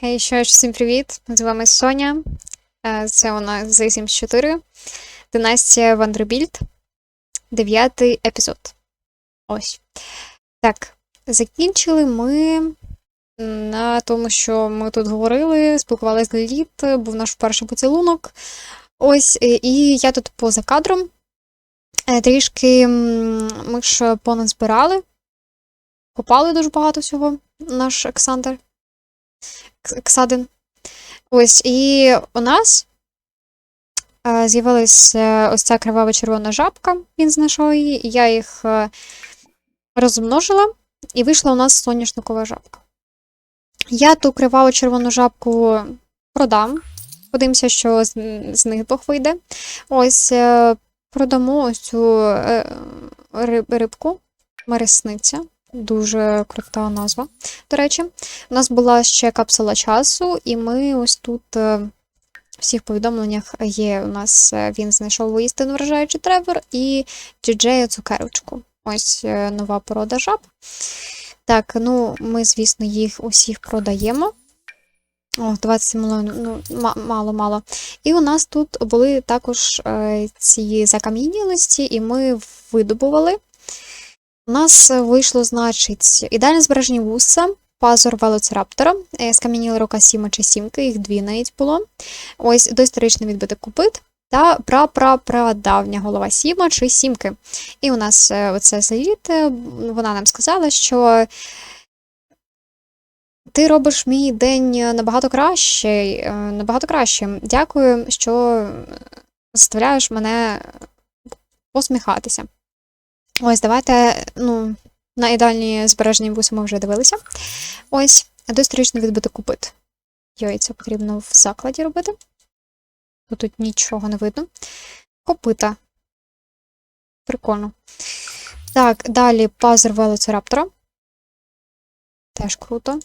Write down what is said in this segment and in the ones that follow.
Хей, що ж, всім привіт! З вами Соня. Е, Це у нас з 74 Династія Вандербільд. Дев'ятий епізод. Ось. Так, закінчили ми на тому, що ми тут говорили, спілкувалися з Ліліт, був наш перший поцілунок. Ось, е, і я тут поза кадром. Е, Трішки ми ж поназбирали. Копали дуже багато всього, наш Олександр. Кс- Ксадин. Ось, і у нас е, з'явилася ось ця кривава червона жабка, він знайшов її, і я їх е, розмножила, і вийшла у нас соняшникова жабка. Я ту криваву червону жабку продам. Подивимося, що з, них двох вийде. Ось е, продамо ось цю е, риб, рибку, мересниця. Дуже крута назва. До речі, у нас була ще капсула часу, і ми ось тут е, в всіх повідомленнях є. У нас е, він знайшов воістину вражаючий тревор і діджея цукерочку. Ось е, нова порода жаб. Так, ну ми, звісно, їх усіх продаємо. О, 27 мільйонів, ну, мало-мало. І у нас тут були також ці закам'янілості, і ми видобували. У нас е, вийшло, значить, ідеально збережені вуса, пазур велоцираптора, е, скам'яніла рука сіма чи сімки, їх дві навіть було. Ось доісторичний відбиток копит та пра-пра-прадавня голова сіма чи сімки. І у нас е, оце Зеліт, е, вона нам сказала, що ти робиш мій день набагато краще, набагато кращим. Дякую, що заставляєш мене посміхатися. Ось, давайте, ну, на ідеальні збережені вуси ми вже дивилися. Ось, доісторично відбити купит. Яйця потрібно в закладі робити. Бо тут нічого не видно. Копита. Прикольно. Так, далі пазер велоцираптора. Теж круто.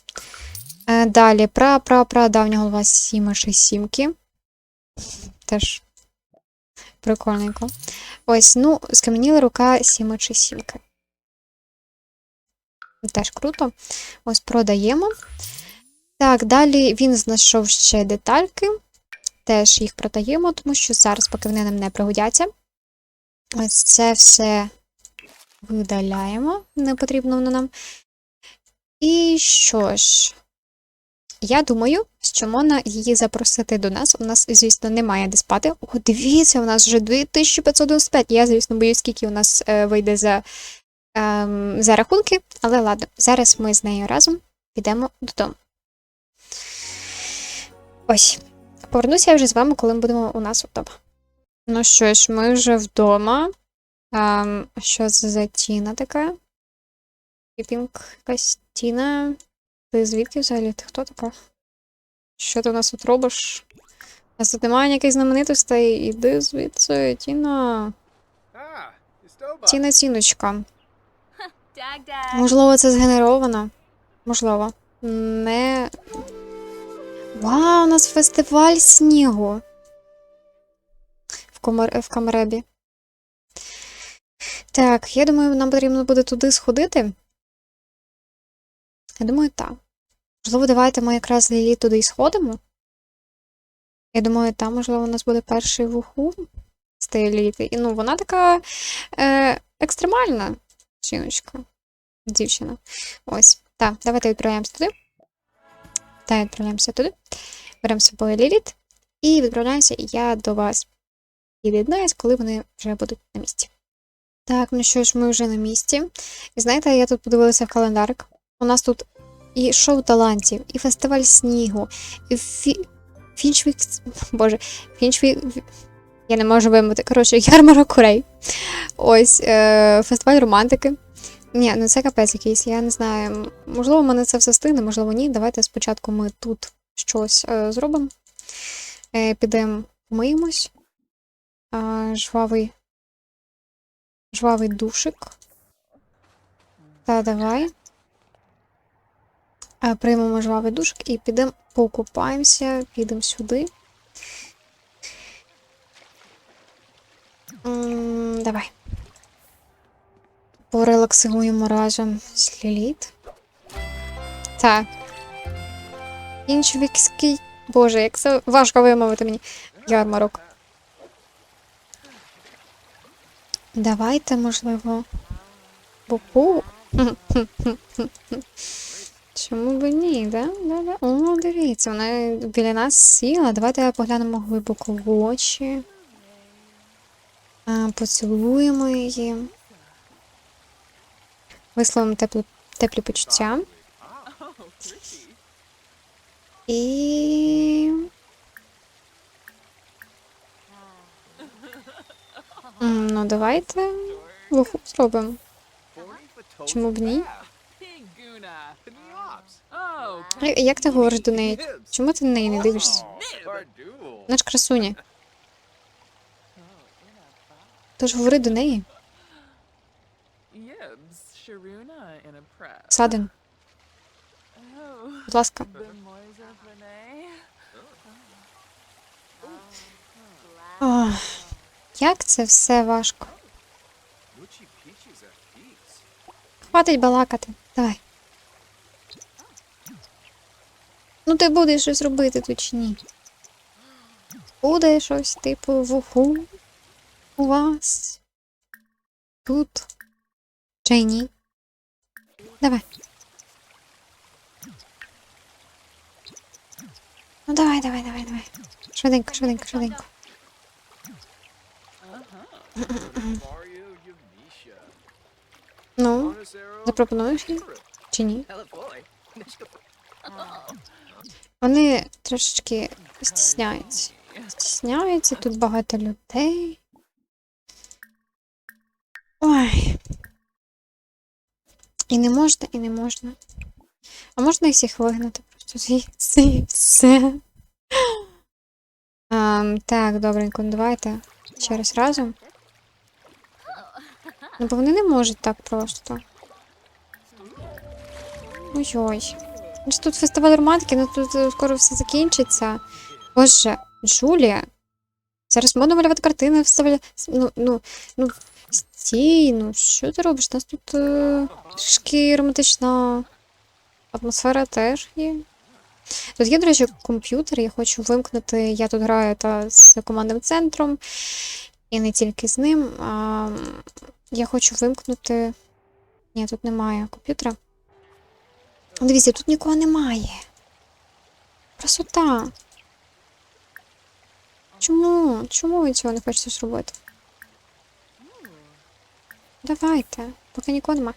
Е, Далі пра-пра-пра давня голова сіма чи сімки. Теж прикольненько. Ось, ну, скам'яніла рука сіма чи сімки. Теж круто. Ось продаємо. Так, далі він знайшов ще детальки. Теж їх продаємо, тому що зараз, поки вони нам не пригодяться. Ось це все видаляємо. Не потрібно воно нам. І що ж, я думаю, що можна її запросити до нас. У нас, звісно, немає де спати. О, дивіться, у нас вже 2595. Я, звісно, боюсь, скільки у нас е, вийде за, ем, за рахунки, але ладно, зараз ми з нею разом підемо додому. Ось. Повернуся я вже з вами, коли ми будемо у нас вдома. Ну що ж, ми вже вдома. Ем, що за тіна така? Кіпінг якась тіна. Ти звідки взагалі? Ти хто така? Що ти у нас тут робиш? У нас тут немає ніяких знаменитостей. Іди звідси, Тіна. Тіна dag. Можливо, це згенеровано. Можливо. Не. Вау, у нас фестиваль снігу. В, Комар... в Камаребі. Так, я думаю, нам потрібно буде туди сходити. Я думаю, так. Можливо, давайте ми якраз Лілі туди і сходимо. Я думаю, там, можливо, у нас буде перший вуху з тієї літи. І ну, вона така е, екстремальна жіночка дівчина. Ось. Так, давайте відправляємося туди. Так, відправляємося туди. Беремо з собою Ліліт. І відправляємося, і я до вас під'єднаюсь, коли вони вже будуть на місці. Так, ну що ж, ми вже на місці. І знаєте, я тут подивилася в календарик. У нас тут і шоу талантів, і фестиваль снігу, і фі... Фінчвік. Боже, Фінчвік. Я не можу вимовити. Коротше, ярмарок курей. Ось, е, фестиваль романтики. Ні, ну це капець якийсь, я не знаю. Можливо, мене це все стигне, можливо, ні. Давайте спочатку ми тут щось е, зробимо. Е, підемо помиємось. Е, жвавий. Жвавий душик. Та давай. Е, приймемо жвавий душик і підемо покупаємося, підемо сюди. Давай. Порелаксуємо разом з Ліліт. Так. Іншвікський. Боже, як це важко вимовити мені. Ярмарок. Давайте, можливо. Буху. Чому б ні, да? Да, да. О, дивіться, вона біля нас сіла. Давайте поглянемо глибоко в очі. Поцілуємо її. Висловимо теплі, теплі почуття. І. Ну, давайте вуху зробимо. Чому б ні? Як ти говориш до неї? Чому ти на неї не дивишся? Вона ж красуня. Тож говори до неї. Садин, будь ласка. Ох, як це все важко. Хватить балакати. Давай. Ну ти будеш щось робити тут чи ні? Буде щось типу вуху у вас. Тут. Чи ні? Давай. Ну давай, давай, давай, давай. Швиденько, швиденько, швиденько. Ну, запропонуєш їй? Чи ні? Вони трошечки стісняються. Стісняються, тут багато людей. Ой. І не можна, і не можна. А можна їх всіх вигнати просто звідси і все. Ем, так, добренько, ну давайте ще раз разом. Ну, бо вони не можуть так просто. Ой-ой. Ну, Тут фестиваль романтики, ну тут е, скоро все закінчиться. Боже, Джулія. Зараз модно малювати картини, вставляти. Ну, ну, ну, стій, ну що ти робиш? У нас тут е, трішки романтична атмосфера теж є. Тут є, до речі, комп'ютер, я хочу вимкнути. Я тут граю та з командним центром, і не тільки з ним. А, я хочу вимкнути. Ні, тут немає комп'ютера. Дивіться, тут нікого немає. Красота. Чому? Чому ви цього не хочете зробити? Давайте, поки нікого нема.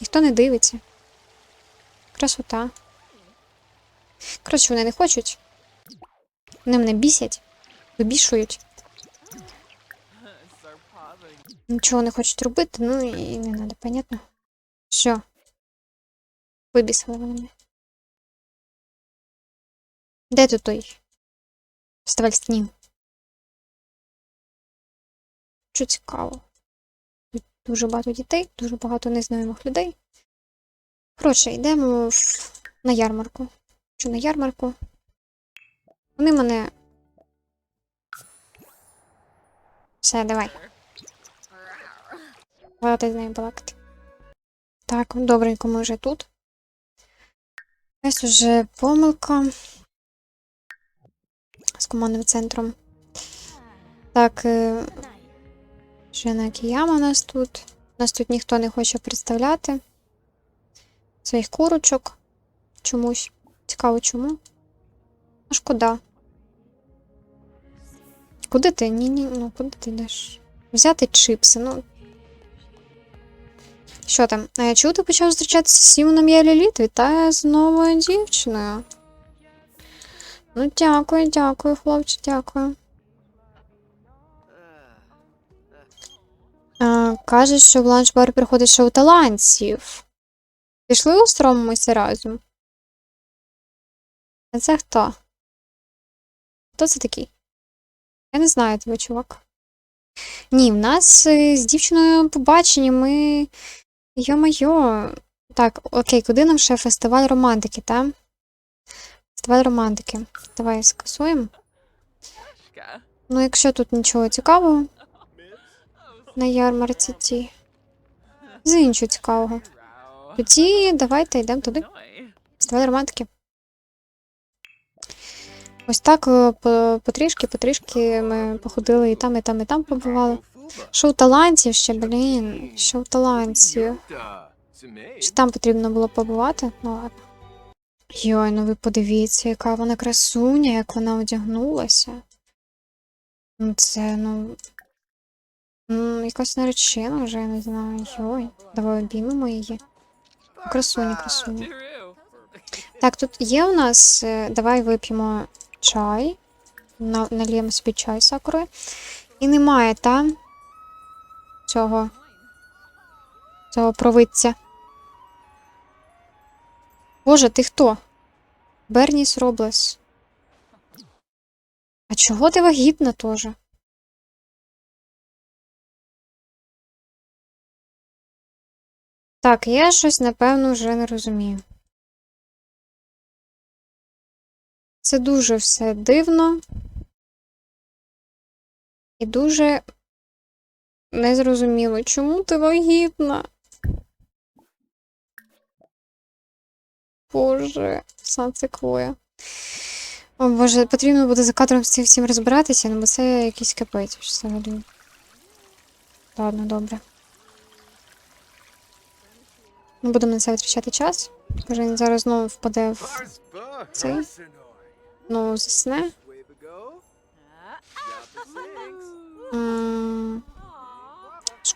Ніхто не дивиться. Красота. Коротше, вони не хочуть. Вони мене бісять, вибішують. Нічого не хочуть робити, ну і не треба, понятно? Все. Вибісили мене. Де тут той? Фестиваль снів. Що цікаво. Тут дуже багато дітей, дуже багато незнайомих людей. Коротше, йдемо в... на ярмарку. Що на ярмарку? Вони мене. Все, давай. Давайте з нею балакати. Так, добренько, ми вже тут. Ось уже помилка з командним центром. Так, е, Жена Кіяма у нас тут. У Нас тут ніхто не хоче представляти. Своїх курочок. Чомусь. Цікаво, чому. А шкода. Куди ти? Ні, ні, ну куди ти йдеш? Взяти чипси, ну. Що там? Чого ти почав зустрічатися з Сімоном Я Ліліт? Вітаю з новою дівчиною. Ну, дякую, дякую, хлопче, дякую. А, кажуть, що в ланч-бар приходить шоу талантів. Пішли устромимося разом. А це хто? Хто це такий? Я не знаю тебе, чувак. Ні, в нас е, з дівчиною побачення, ми. Йо-майо. Так, окей, куди нам ще фестиваль романтики, та? Фестиваль романтики. Давай скасуємо. Ну, якщо тут нічого цікавого на ярмарці ті. З іншого цікавого. Тоді давайте йдемо туди. Фестиваль романтики. Ось так е, по- потрішки, потрішки ми походили і там, і там, і там побували. Шоу талантів ще, блін. Шоу талантів. Чи там потрібно було побувати? Ну ладно. Йой, ну ви подивіться, яка вона красуня, як вона одягнулася. Ну це, ну. Ну, якась наречена вже, я не знаю. Йой, давай обіймемо її. Красуня, красуня. Так, тут є у нас. е, Давай вип'ємо чай. На- Наліємо собі чай з сакурою. І немає там цього. Цього провидця. Боже, ти хто? Берніс Роблес. А чого ти вагітна теж? Так, я щось, напевно, вже не розумію. Це дуже все дивно. І дуже незрозуміло, чому ти вагітна? Боже, Сан-Секвоя. О Боже, потрібно буде за кадром з цим всім розбиратися, ну бо це якийсь капець взагалі. Ладно, добре. Не будемо на це витрачати час. Він зараз знову впаде в. Цей? Ну, засне.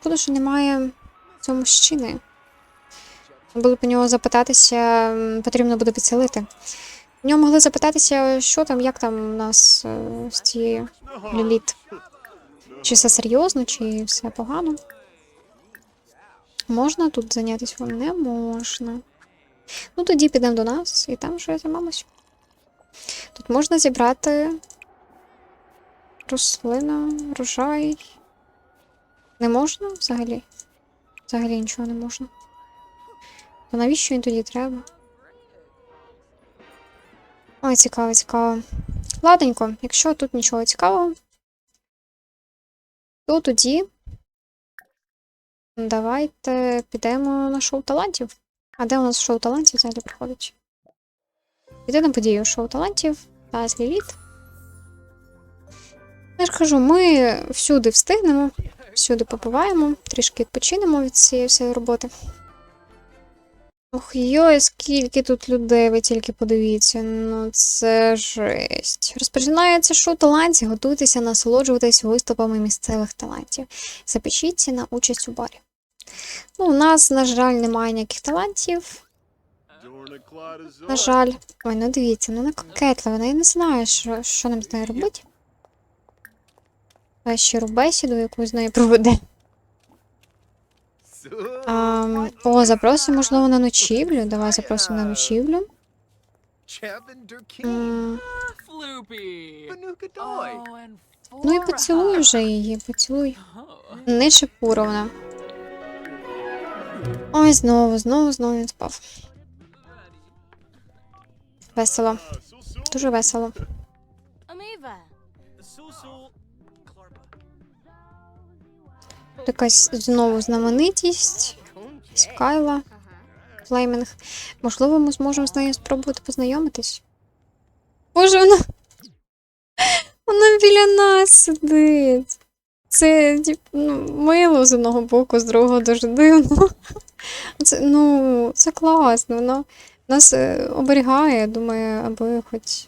Шкода, що немає цього мужчини. Було б у нього запитатися, потрібно буде підселити. В нього могли запитатися, що там, як там у нас е, з цією Ліліт. Чи все серйозно, чи все погано. Можна тут зайнятися? Не можна. Ну тоді підемо до нас і там вже займемось. Тут можна зібрати рослина, рожай. Не можна взагалі? Взагалі нічого не можна. То навіщо він тоді треба? Ой, цікаво, цікаво. Ладненько, якщо тут нічого цікавого, то тоді давайте підемо на шоу талантів. А де у нас шоу талантів взагалі проходить? Піде на подію шоу талантів та з Ліліт. Я ж кажу, ми всюди встигнемо, всюди побуваємо, трішки відпочинемо від цієї всієї роботи. Ох, йой, скільки тут людей, ви тільки подивіться. Ну це жесть. Розпочинається шоу талантів, готуйтеся насолоджуватись виступами місцевих талантів. Запишіться на участь у барі. Ну, у нас, на жаль, немає ніяких талантів. На жаль. Ой, ну дивіться, ну не кокетлива, я не знаю, що, що нам з нею робити. Щиру бесіду, яку з нею проведе. А, о, запросимо, можливо, на ночівлю. Давай запросимо на ночівлю. М, Ну і поцілуй вже її, поцілуй. Не шипуровна. Ой, знову, знову, знову він спав. Весело. Дуже весело. Якась знову знаменитість. Скайла. Флеймінг. Можливо, ми зможемо з нею спробувати познайомитись. Боже, вона. Вона біля нас сидить. Це ну, мило з одного боку, з другого дуже дивно. Це, ну, це класно. Вона нас е, оберігає, думає, аби хоч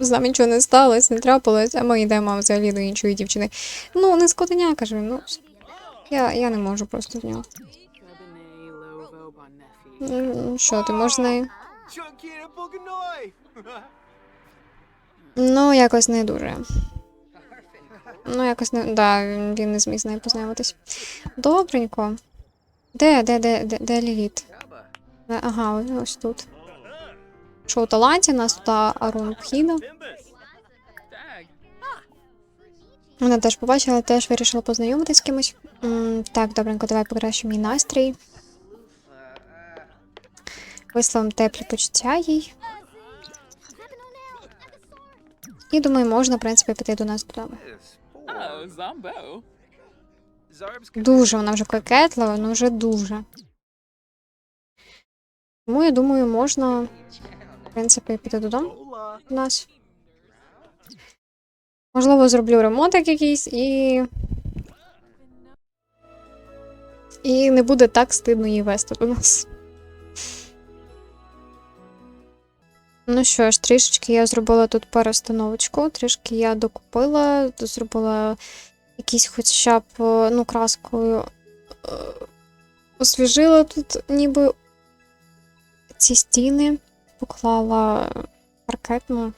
з нами нічого не сталося, не трапилось, а ми йдемо взагалі до іншої дівчини. Ну, не скотиня, кажу, ну. Я, я не можу просто з нього. Що, ти можеш з нею? Ну, якось не дуже. Ну, якось не. Да, він не зміг з нею познайомитись. Добренько. Де, де, де, де, де Ліліт? Ага, ось, тут. Що у таланті нас тут Арун Пхіда. Вона теж побачила, теж вирішила познайомитись з кимось. Так, добренько, давай покращимо мій настрій. Висловимо теплі почуття їй. І думаю, можна, в принципі, піти до нас додому. Oh, Дуже вона вже кокетлива, ну вже дуже. Тому я думаю, можна, в принципі, піти додому до нас. Можливо, зроблю ремонтик якийсь і. І не буде так стидно її вести до нас. Ну що ж, трішечки я зробила тут перестановочку, трішки я докупила, зробила якісь хоча б е, ну, краскою. е, Освіжила тут ніби ці стіни, поклала паркетну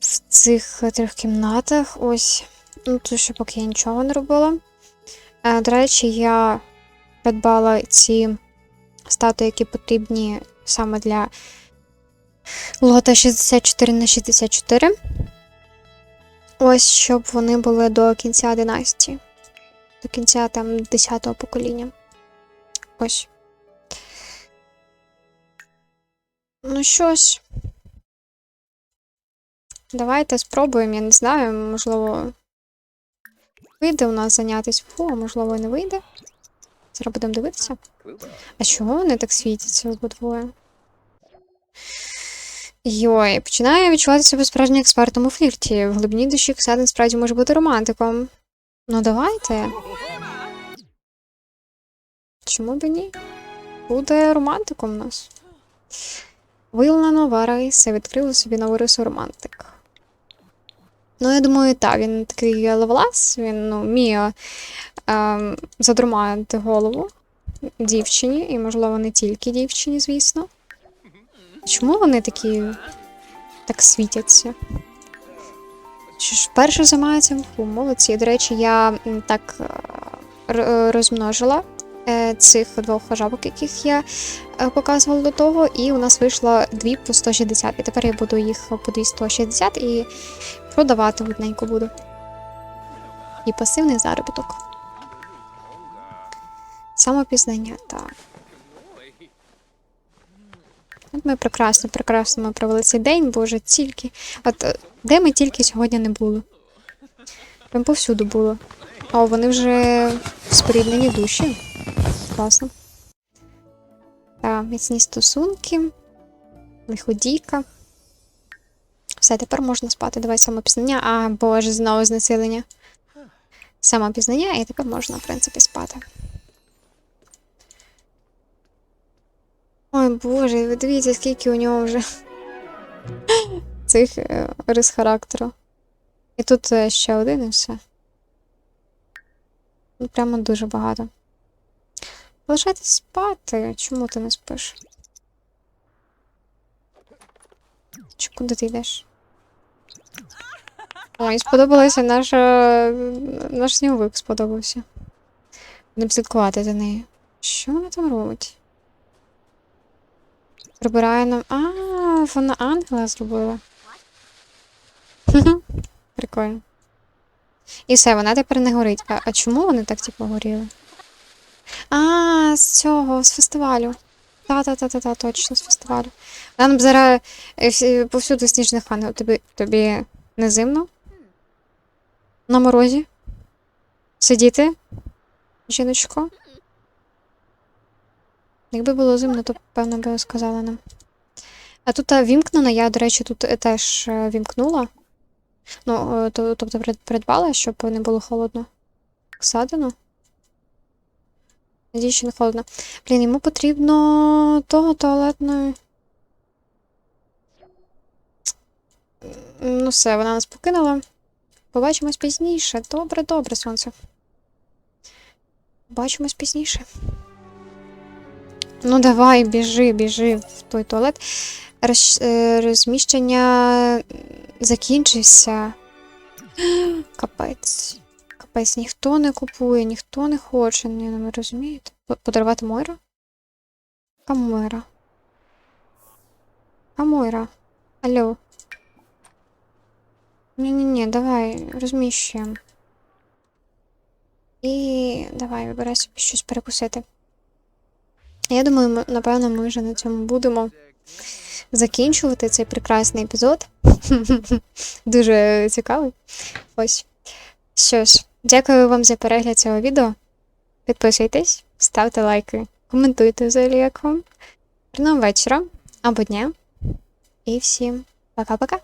в цих трьох кімнатах. Ось. Ну, тут ще поки я нічого не робила. Е, До речі, я придбала ці статуї, які потрібні саме для лота 64 на 64. Ось, щоб вони були до кінця династії. До кінця там 10-го покоління. Ось. Ну що ж. Давайте спробуємо, я не знаю, можливо, вийде у нас зайнятися фу, а можливо, і не вийде. Зараз будемо дивитися. А чого вони так світяться обидвоє? Йой, починаю відчувати себе справжнім експертом у флірті. В глибині душі Ксадин справді може бути романтиком. Ну давайте. Чому б ні? Буде романтиком у нас. Вилна нова риса відкрила собі нову рису романтик. Ну, я думаю, так, він такий левелас, він ну, вміє ем, задурмати голову дівчині, і, можливо, не тільки дівчині, звісно. Чому вони такі так світяться? Що ж, вперше займаються фу, молодці. До речі, я так е, е, розмножила е, цих двох жабок, яких я показувала до того, і у нас вийшло дві по 160. І тепер я буду їх по 260 і продавати одненько буду. І пасивний заробіток. Самопізнання, так. От ми прекрасно, прекрасно ми провели цей день, боже, тільки. От е, де ми тільки сьогодні не були? Прям повсюду було. О, вони вже споріднені душі. Класно. Так, міцні стосунки. Лиходійка. Все, тепер можна спати. Давай самопізнання. А, боже, знову знесилення. Самопізнання, і тепер можна, в принципі, спати. Ой, боже, ви дивіться, скільки у нього вже цих е, рис характеру. І тут е, ще один і все. Ну, прямо дуже багато. Лишайтесь спати. Чому ти не спиш? Чи куди ти йдеш? Ой, сподобалася наша. Наш сніговик сподобався. Будемо слідкувати за нею. Що вона там робить? Прибирає нам. А, вона ангела зробила. Прикольно. І все, вона тепер не горить. А, а чому вони так типу горіли? А, з цього, з фестивалю. Та-та-та-та, точно, з фестивалю. Нам зараз е, повсюди сніжних ангел. Тобі, тобі не зимно? На морозі? Сидіти? Жіночко? Якби було зимно, то певно би сказала нам. А тут вімкнена, я, до речі, тут е, теж е, вімкнула. Ну, то, тобто придбала, щоб не було холодно. Садено. Надіюсь, що не холодно. Блін, йому потрібно того туалетної. Ну все, вона нас покинула. Побачимось пізніше. Добре, добре, сонце. Побачимось пізніше. Ну, давай, біжи, біжи в той туалет. Роз, е, розміщення закінчився. Капець. Капець, ніхто не купує, ніхто не хоче, ну, ви розумієте? Подарувати Мойра? Яка Мойра? А Мойра? Алло. Ні-ні-ні, давай, розміщуємо. І давай, вибирай собі щось перекусити. Я думаю, напевно, ми вже на цьому будемо закінчувати цей прекрасний епізод. Дуже цікавий. Ось. Що дякую вам за перегляд цього відео. Підписуйтесь, ставте лайки, коментуйте взагалі, як вам. Гарного вечора або дня. І всім пока-пока.